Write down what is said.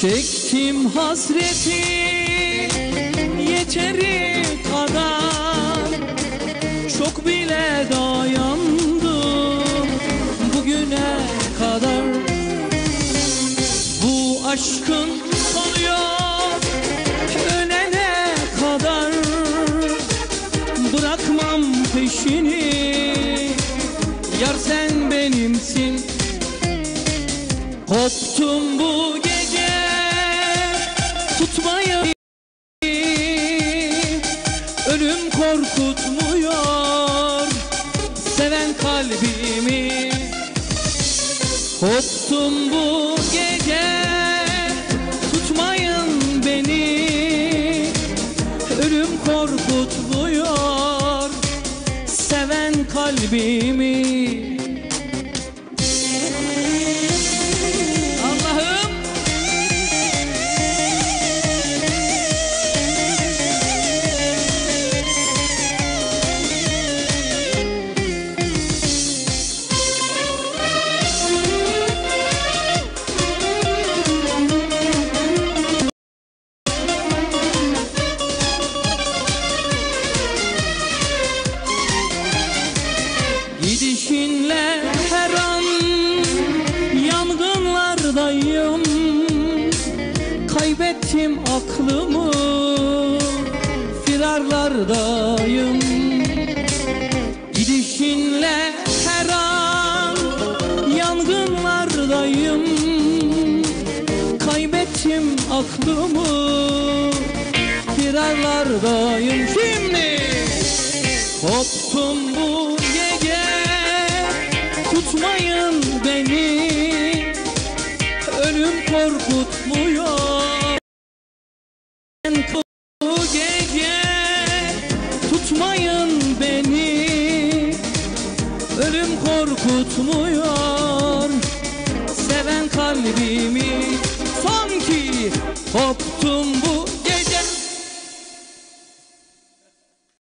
Çektim hasreti yeteri kadar. Çok bile dayandım bugüne kadar. Bu aşkın sonu yok ölene kadar. Bırakmam peşini Yar sen benimsin. Koptum bu gece Tutmayı Ölüm korkutmuyor Seven kalbimi. Koptum bu gece Tutmayın beni. Ölüm korkutmuyor Seven kalbimi Kaybettim aklımı. Firarlardayım. Gidişinle her an yangınlardayım. Kaybettim aklımı. Firarlardayım. Şimdi Koptum bu gece. Tutmayın beni. Ölüm korkutmuyor Ölüm korkutmuyor. Seven kalbimi Son ki Koptum bu